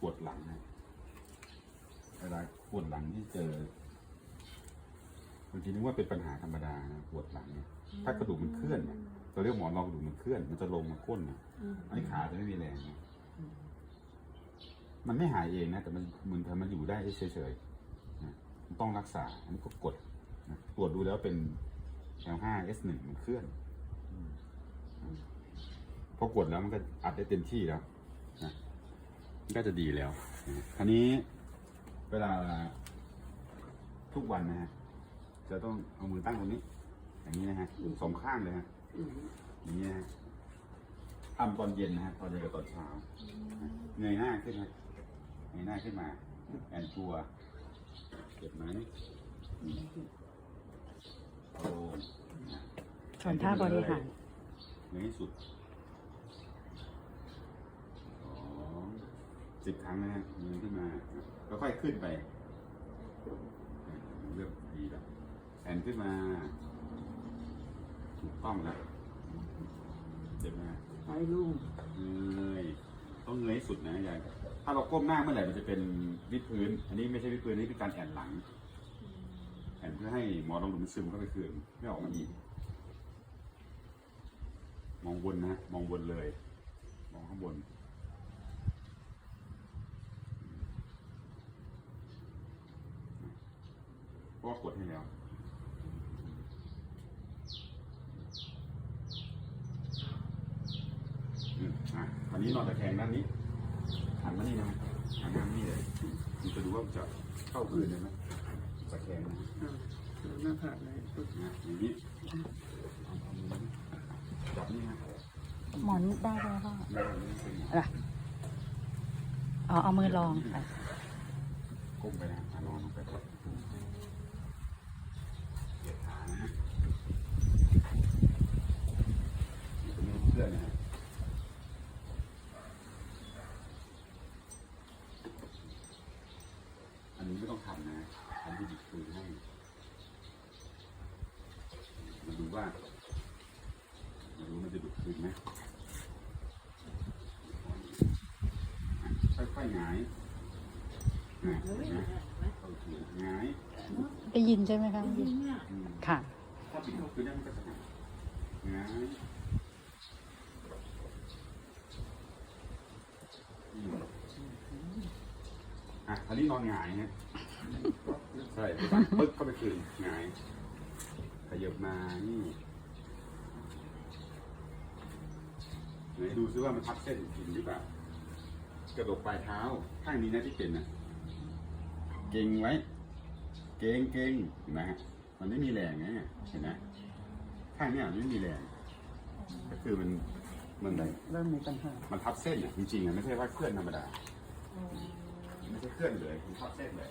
ปวดหลังนะเวลาปวดหลังที่เจอบางทีนึกว่าเป็นปัญหาธรรมดานะปวดหลังเนี่ยถ้ากระดูกมันเคลื่อนเนี่ยเราเรียกหมอนรองกระดูกมันเคลื่อน มันจะลงมาก้นเนี่ยอืมไอ้ขาจะไม่มีแรงเนี่ยมันไม่หายเองนะ แต่มันเหมือนกับมันอยู่ได้เฉยๆนะมันต้องรักษาอันนี้ก็กดนะตรวจดูแล้วเป็น L5 S1 มันเคลื่อนอืมพอกดแล้วมันก็อัดได้เต็มที่แล้วนะมัน ก็จะดีแล้วนะคราวนี้เวลาทุกวันนะฮะจะต้องเอามือตั้งตรงนี้ อย่างนี้นะฮะสองข้างเลยฮะอืมอย่างนี้นะฮะทำตอนเย็นนะฮะตอนเย็นกับตอนเช้าเงยหน้าขึ้นนะเงยหน้าขึ้นมาแอนตัวเจ็บไหมโอ้นะส่วนท่าบริหารเงยให้สุดสอง สิบครั้งนะฮะเงยขึ้นมาแล้วค่อยขึ้นไปเริ่มดีแล้วแอนขึ้นมาถูกต้องแล้วเจ็บไหมฮะไปลุงเงยต้องเงยให้สุดนะยายถ้าเราก้มหน้าเมื่อไหร่มันจะเป็นวิดพื้น อันนี้ไม่ใช่วิดพื้นอันนี่เป็นการแอนหลัง แอนเพื่อให้หมอลองดูดซึมเข้าไปคืนไม่ออกมาอีกมองบนนะมองบนเลย มองข้างบน เพราะว่ากดให้แล้วอืมอะอันนี้นอนตะแคงด้านนี้หันมานี่นะหันหน้ามานี่เลยมันจะดูว่ามันจะเข้าคืนเลยไหมตะแคงนะอ่าดูหน้าผากเลยปึ๊บนะอย่างนี้เอาเอามือนี้จับนี่นะหมอนได้ไหมพ่อไม่เอาไม่เป็นหมออะเอาเอามือลองค่ะก้มไปนะอะนอนลงไปเหยียดขานะฮะนี่เป็นเพื่อนนะฮะอันนี้ไม่ต้องทำนะ ทำที่ดิบคืนให้มาดูว่ามาดูมันจะดุขึ้นไหมค่อยๆหงายหงายนะเข้าถึงหงายได้ยินใช่ไหมคะจริงเนี่ยอืมค่ะ ถ้าปิดเข้าคืนได้มันก็จะหงายหงายอืมอะอันนี้นอนหงายฮะ ใช่ปึ๊กเข้าไปคืนหงายขยับมานี่ไหนดูซิว่ามันทับเส้นจริงหรือเปล่ากระดกปลายเท้าข้างนี้นะที่เป็นนะเก่งไว้ เก่งเก่งเห็นไหมฮะมันไม่มีแรงนะเนี่ยเห็นไหมข้างเนี้ยมันไม่มีแรง ก็คือมันมันอะไรเริ่มมีปัญหา มันทับเส้นอะจริงๆอะไม่ใช่ว่าเคลื่อนธรรมดา ไม่ใช่เคลื่อนเลยมันทับเส้นเลย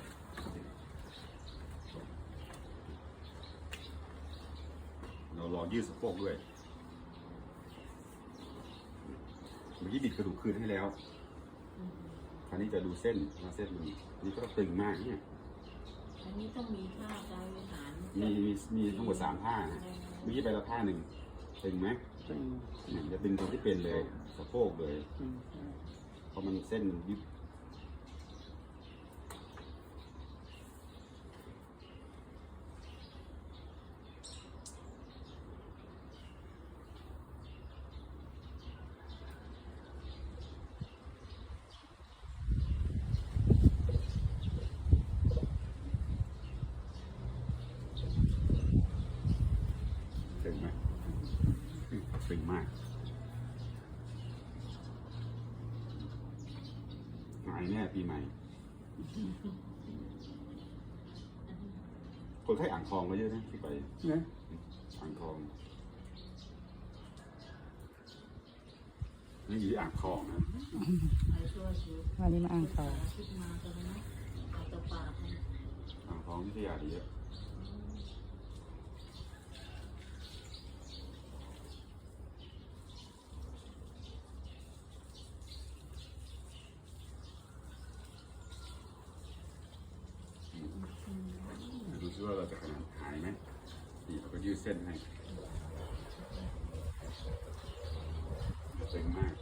เรารอยืดสะโพกด้วยเมื่อกี้บิดกระดูกคืนให้แล้ว คราวนี้จะดูเส้นว่าเส้นมันนี่ก็ตึงมากเนี่ยอันนี้ต้องมีท่าการบริหารมีมีมีทั้งหมดสามท่านะเมื่อกี้ไปแล้วท่าหนึ่งตึงไหมจริงเนี่ยจะดึงตรงที่เป็นเลยสะโพกเลยจริงเพราะมันเส้นยิบตึงไหมตึง มาก หายแน่ปีใหม่ คนไข้อ่างทองก็เยอะนะที่ไปนะอ่างทองนี่อยู่ที่อ่างทองนะไอ้ช่วยช่วยวันนี้มาอ่างทองคิดมาตรงนั้นเอาตะปากมันอ่างทองวิทยาดีเยอะ ว่าเราจะขนาดหายไหมนี่เราก็ยืดเส้นให้เป็นมาก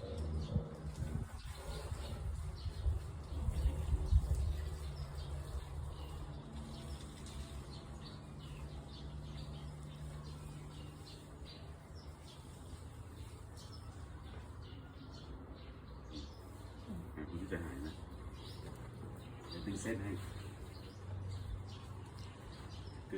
คุจะหายนะเดี๋ยวดึงเส้นให้ แ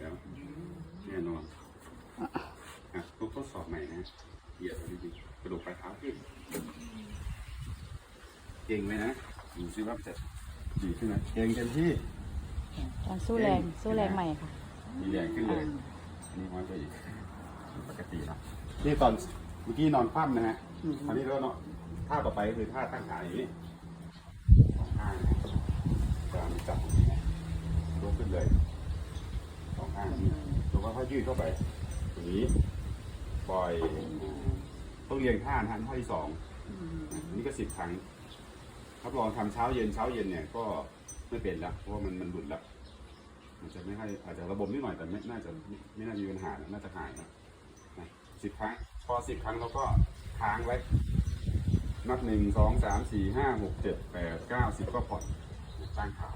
ล้วแน่นอนอะทดสอบใหม่นะเหยียดดีๆกระดูกปลายเท้าขึ้น เก่งไหมนะดูซิว่าจะดีขึ้นไหมเก่งเต็มที่ตอนสู้แรงสู้แรงใหม่ค่ะมีแรงขึ้นเลยอันนี้น้อยไปอีกปกติเนาะนี่ตอนเมื่อกี้นอนคว่ำนะฮะคราวนี้แล้วเนาะท่าต่อไปก็คือท่าตั้งขาอย่างนี้สองข้างนะจะมีจับตรงนี้นะยกขึ้นเลยสองข้างนี้แล้วก็ค่อยยืดเข้าไปตรงนี้ปล่อยต้องเรียงท่านะฮะท่าที่สองอันนี้ก็สิบครั้ง รับรองทำเช้าเย็นเช้าเย็นเนี่ยก็ไม่เป็นแล้วเพราะว่ามันมันหลุดแล้วมันจะไม่ให้อาจจะระบบนิดหน่อยแต่ไม่น่าจะไม่ไม่น่ามีปัญหาน,น่าจะหายนะสิบครั้งพอสิบครั้งเราก็ค้างไว้นับหนึ่งสองสามสี่ห้าหกเจ็ดแปดเก้าสิบก็ผ่อนตั้งขาว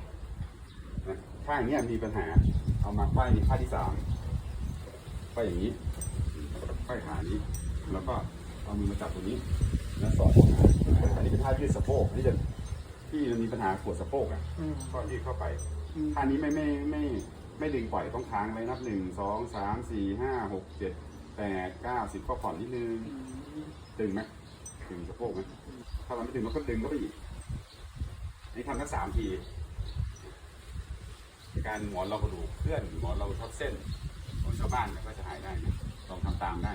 นะถ้าอย่างนี้มีปัญหา เอามาไขว้ในท่าที่สามไขว้อย่างนี้ไขว้ขานี้ แล้วก็เอามือมาจับตรงนี้ แล้วสอดเข้าหาอันนี้เป็นท่ายืดสะโพกที่จะ ที่มันมีปัญหาปวดสะโพกอะก็ยืดเข้าไปท่านี้ไม่ไม่ไม่ไม่ดึงปล่อยต้องค้างไว้นับหนึ่งสองสามสี่ห้าหกเจ็ดแปดเก้าสิบก็ผ่อนนิดนึงดึงไหมดึงสะโพกไหมถ้าเราไม่ดึงเราก็ดึงเข้าไปอีกนี่ทำทั้งสามที การหมอนเรากระดูกเคลื่อนหมอนเราทับเส้นของชาวบ้านเนี่ยก็จะหายได้นะลองทำตามได้